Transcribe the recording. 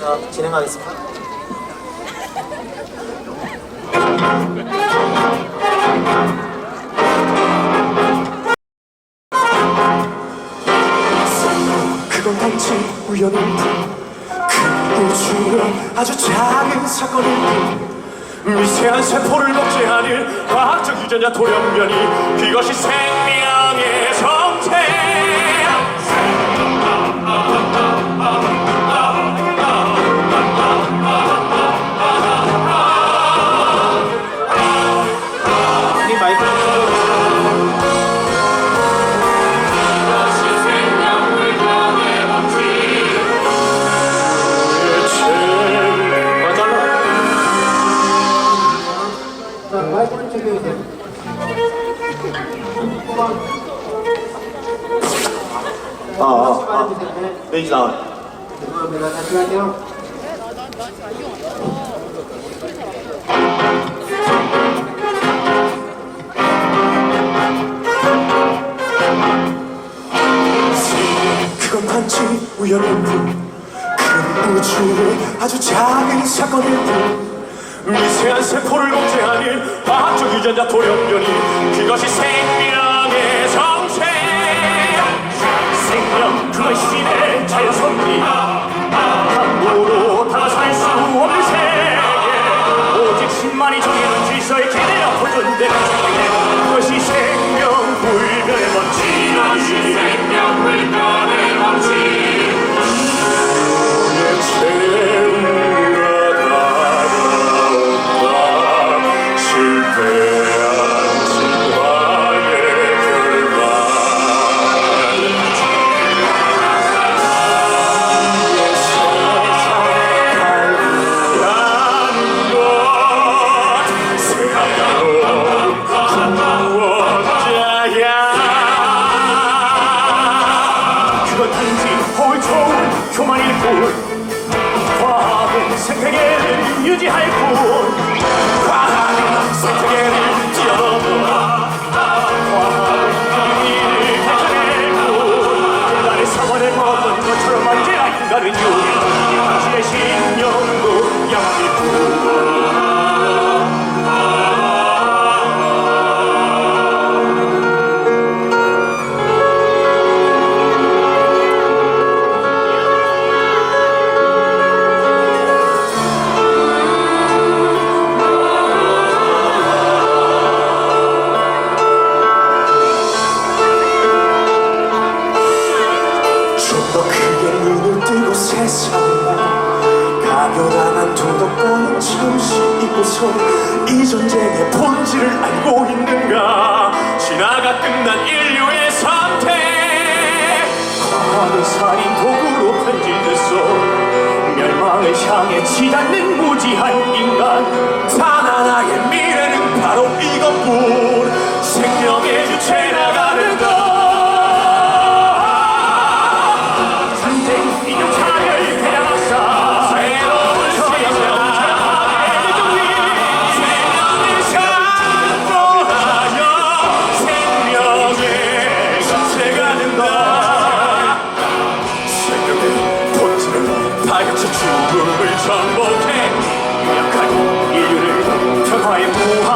자, 진행하겠습니다. 그건 단지 우연일 뿐. 큰 우주의 아주 작은 사건일 뿐. 미세한 세포를 복제하는 과학적 유전자 돌연변이 그것이 생명의 정 아, 아, 아. 네, 이제 나와요. 죄송합니다. 다시 할게요. 그건 단지 우연일 뿐. 큰 우주의 아주 작은 사건일 뿐. 미세한 세포를 복제하는 과학적 유전자 돌연변이 그것 뿐 과학은 생태계를 유지할 뿐 과학은 생태계를 도덕권은 잠시 잊고서 이 전쟁의 본질을 알고 있는가? 진화가 끝난 인류의 선택 과학은 살인 도구로 편질됐어 멸망을 향해 치닫는 무지한 인간 단 하나의 不好。